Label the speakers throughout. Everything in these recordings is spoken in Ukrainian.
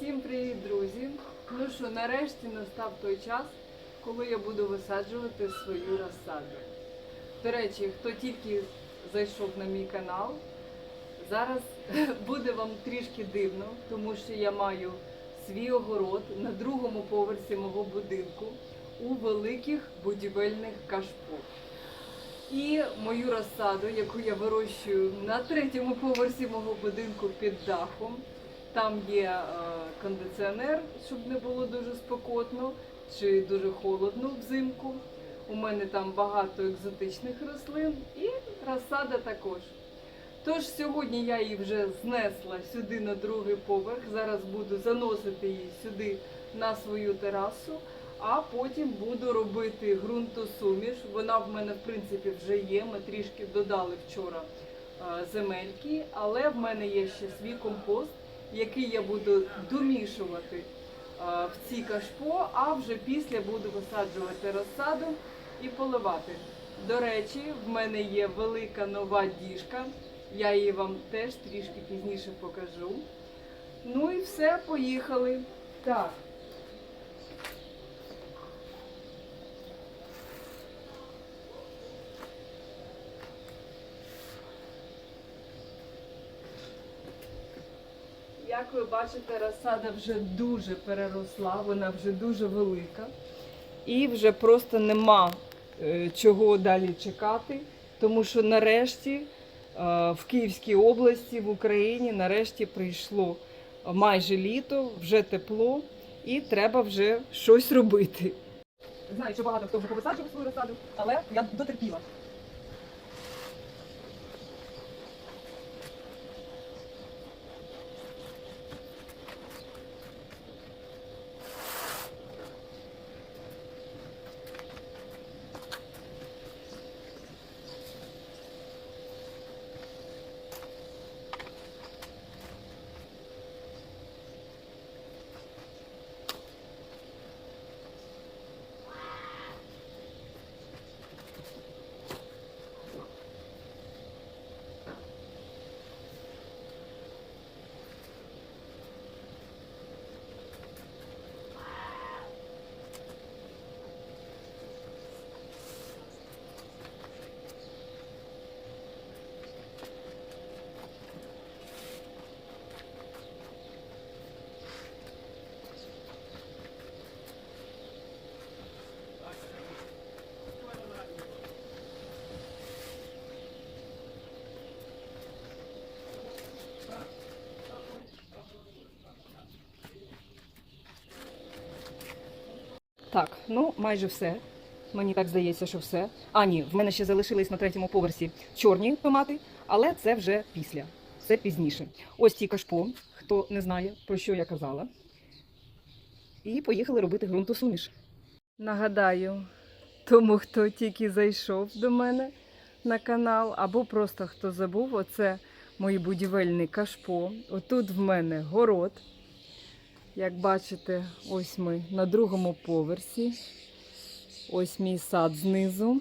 Speaker 1: Всім привіт, друзі! Ну що, нарешті настав той час, коли я буду висаджувати свою розсаду. До речі, хто тільки зайшов на мій канал, зараз буде вам трішки дивно, тому що я маю свій огород на другому поверсі мого будинку у великих будівельних кашпо. І мою розсаду, яку я вирощую на третьому поверсі мого будинку під дахом. Там є е, кондиціонер, щоб не було дуже спекотно чи дуже холодно взимку. У мене там багато екзотичних рослин і розсада також. Тож сьогодні я її вже знесла сюди на другий поверх. Зараз буду заносити її сюди на свою терасу, а потім буду робити ґрунтосуміш. Вона в мене в принципі вже є. Ми трішки додали вчора е, земельки, але в мене є ще свій компост, який я буду домішувати е, в ці кашпо, а вже після буду висаджувати розсаду і поливати. До речі, в мене є велика нова діжка. Я її вам теж трішки пізніше покажу. Ну і все, поїхали. Так. Як ви бачите, розсада вже дуже переросла, вона вже дуже велика. І вже просто нема е, чого далі чекати, тому що нарешті е, в Київській області, в Україні, нарешті прийшло майже літо, вже тепло, і треба вже щось робити.
Speaker 2: Знаю, що багато хто вже повисаджував свою розсаду, але я дотерпіла.
Speaker 1: Так, ну майже все. Мені так здається, що все. А ні, в мене ще залишились на третьому поверсі чорні томати, але це вже після, це пізніше. Ось ті кашпо, хто не знає, про що я казала. І поїхали робити ґрунтосуміш. Нагадаю, тому хто тільки зайшов до мене на канал, або просто хто забув, оце мої будівельні кашпо. Отут в мене город. Як бачите, ось ми на другому поверсі. Ось мій сад знизу.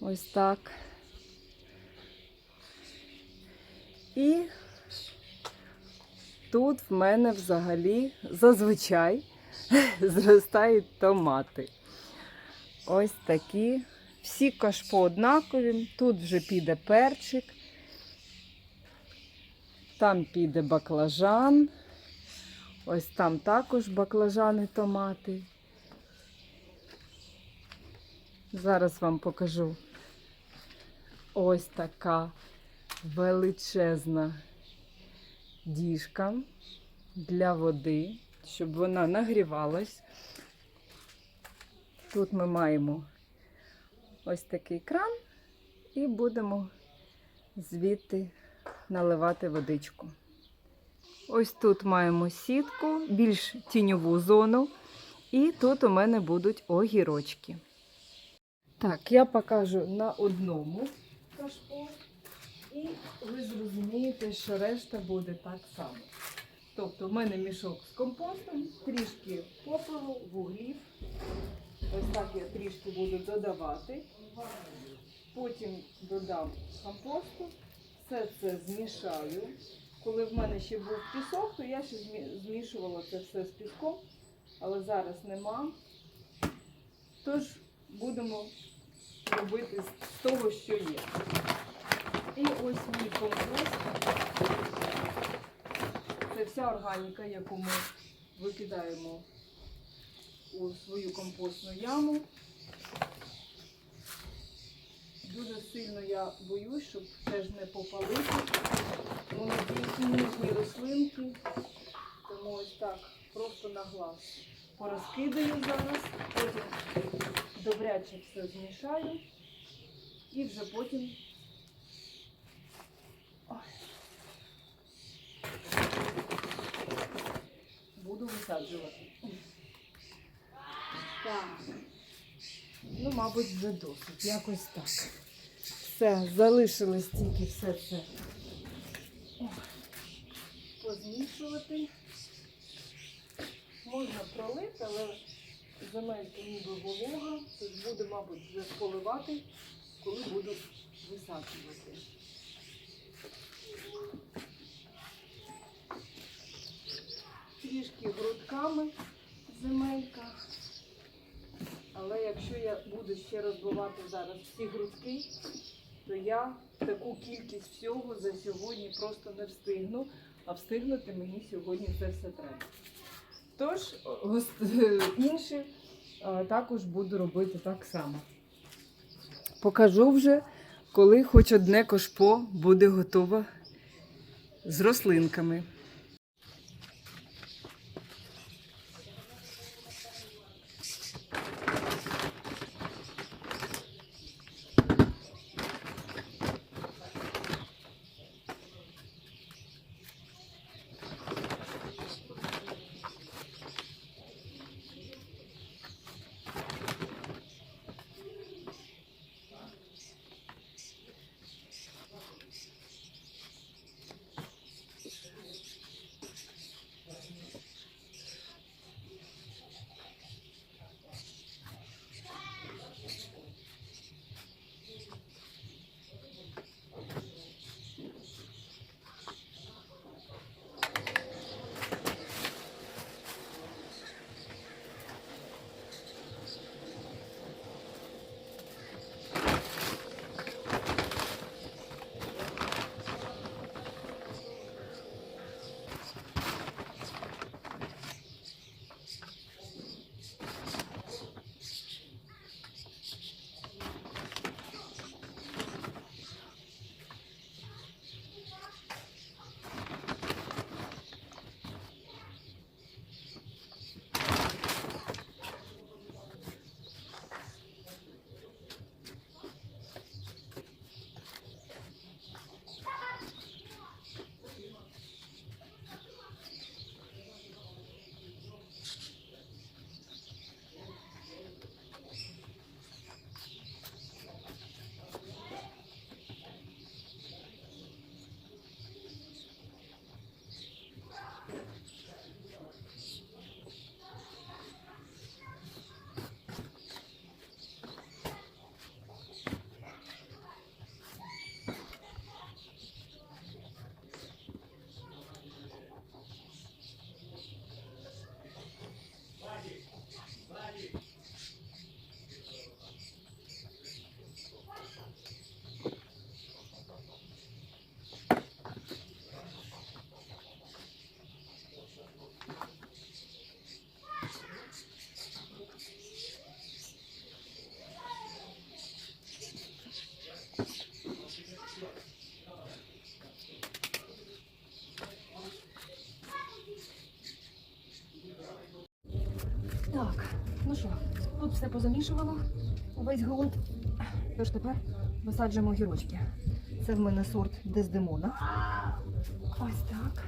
Speaker 1: Ось так. І тут в мене взагалі зазвичай зростають томати. Ось такі. Всі кашпо однакові. Тут вже піде перчик. Там піде баклажан. Ось там також баклажани, томати. Зараз вам покажу ось така величезна діжка для води, щоб вона нагрівалась. Тут ми маємо ось такий кран і будемо звідти наливати водичку. Ось тут маємо сітку, більш тіньову зону, і тут у мене будуть огірочки. Так, я покажу на одному кашпо, і ви зрозумієте, що решта буде так само. Тобто, в мене мішок з компостом, трішки попелу, вуглів. Ось так я трішки буду додавати. Потім додам компосту, все це змішаю. Коли в мене ще був пісок, то я ще змішувала це все з піском, але зараз нема. Тож будемо робити з- того, що є. І ось мій компост. Це вся органіка, яку ми викидаємо у свою компостну яму. Дуже сильно я боюсь, щоб теж не попалити. Вони такі ніжні рослинки. Тому ось так просто на глаз порозкидаю зараз, потім добряче все змішаю і вже потім буду висаджувати. Так. Ну, мабуть, вже досить. Якось так. Все, залишилось тільки все це позмішувати. Можна пролити, але земелька ніби волога, тож буду, мабуть, вже поливати, коли буду висаджувати. Трішки грудками земелька. Але якщо я буду ще розбивати зараз всі грудки, то я таку кількість всього за сьогодні просто не встигну, а встигнути мені сьогодні це все треба. Тож, інші також буду робити так само. Покажу вже, коли хоч одне кошпо буде готове з рослинками.
Speaker 2: Позамішувала, увесь ґрунт. Тож тепер висаджуємо гірочки. Це в мене сорт Дездемона. Ось так.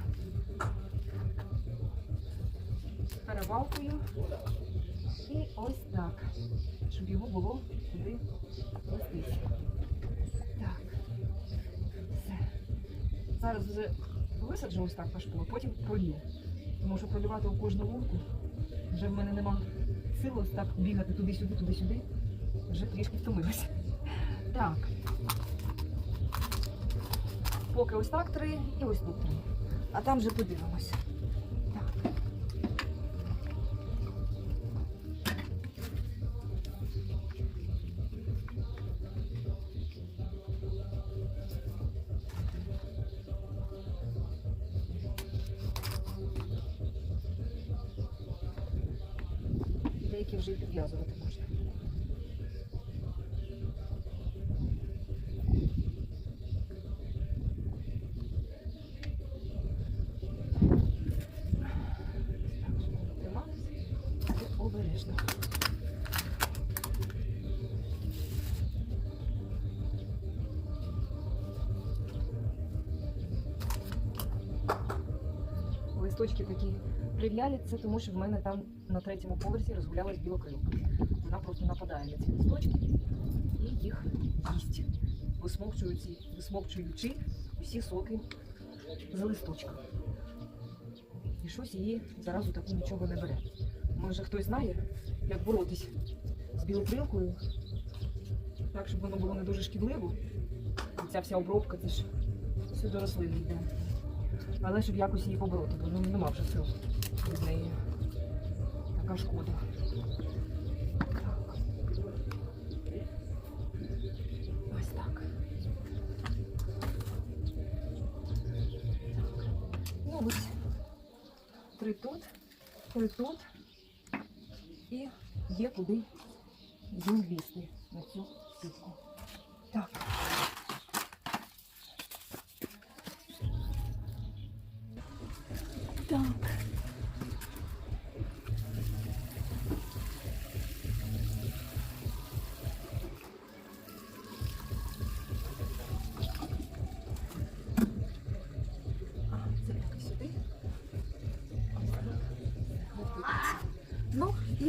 Speaker 2: Перевалкую. І ось так. Щоб його було туди плестись. Так. Все. Зараз вже висаджу ось так пашку, а потім пролью. Тому що пролювати у кожну лунку вже в мене нема сил ось так бігати туди-сюди, туди-сюди. Вже трішки втомилася. Так. поки ось так три і ось тут три. А там вже подивимося. Листочки такі прив'ялі, тому що в мене там на третьому поверсі розгулялась білокрилка. Вона просто нападає на ці листочки і їх їсть, висмокчуючи, висмокчуючи усі соки з листочка. І щось її заразу таку нічого не бере. Може хтось знає, як боротись з білокрилкою, так, щоб воно було не дуже шкідливо. І ця вся обробка, це ж все до рослини йде. Але щоб якось її побороти, бо ну, нема вже сил від неї. Така шкода. Ось так. Ну ось. Три тут, три тут. І є куди їм лізти на цю сітку. Так.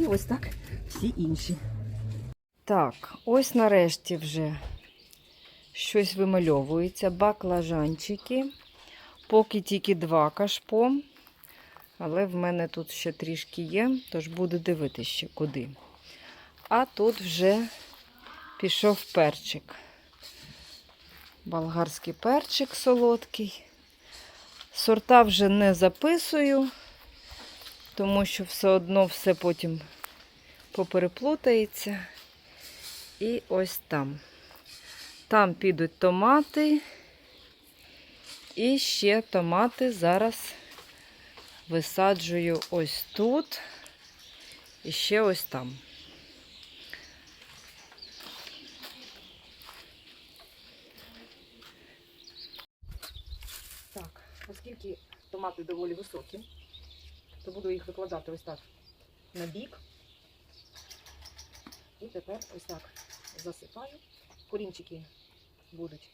Speaker 2: Ось так всі інші.
Speaker 1: Так, ось нарешті вже щось вимальовується. Баклажанчики. Поки тільки два кашпо. Але в мене тут ще трішки є, тож буду дивитися ще куди. А тут вже пішов перчик. Болгарський перчик солодкий. Сорта вже не записую, тому що все одно все потім попереплутається. І ось там. Там підуть томати. І ще томати зараз висаджую ось тут. І ще ось там.
Speaker 2: Так, оскільки томати доволі високі, то буду їх викладати ось так на бік. І тепер ось так засипаю. Корінчики будуть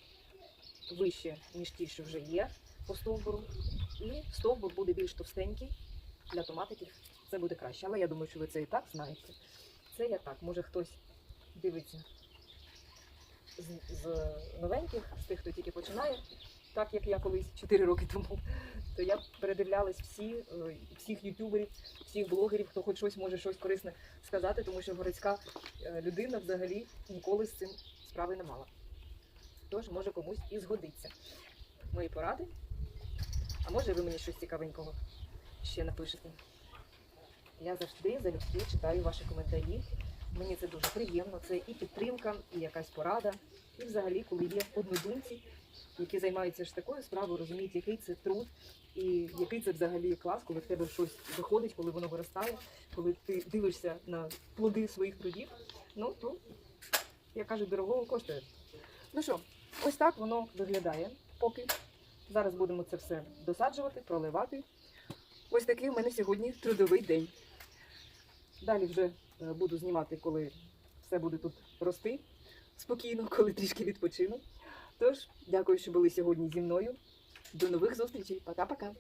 Speaker 2: вище, ніж ті, що вже є по стовбуру. І стовбур буде більш товстенький для томатиків. Це буде краще. Але я думаю, що ви це і так знаєте. Це я так. Може хтось дивиться з, з новеньких, з тих, хто тільки починає так як я колись 4 роки тому, то я передивлялась всі, е, всіх ютуберів, всіх блогерів, хто хоч щось може щось корисне сказати, тому що городська е, людина взагалі ніколи з цим справи не мала. Тож, може комусь і згодиться. Мої поради. А може ви мені щось цікавенького ще напишете. Я завжди залюбки читаю ваші коментарі. Мені це дуже приємно. Це і підтримка, і якась порада. І взагалі, коли є однодумці, які займаються ж такою справою, розуміють, який це труд і який це взагалі клас, коли в тебе щось виходить, коли воно виростає, коли ти дивишся на плоди своїх трудів. Ну то, як кажуть, дорогого коштує. Ну що, ось так воно виглядає поки. Зараз будемо це все досаджувати, проливати. Ось такий у мене сьогодні трудовий день. Далі вже буду знімати, коли все буде тут рости спокійно, коли трішки відпочину. Тож, дякую, що були сьогодні зі мною. До нових зустрічей. Пока-пока.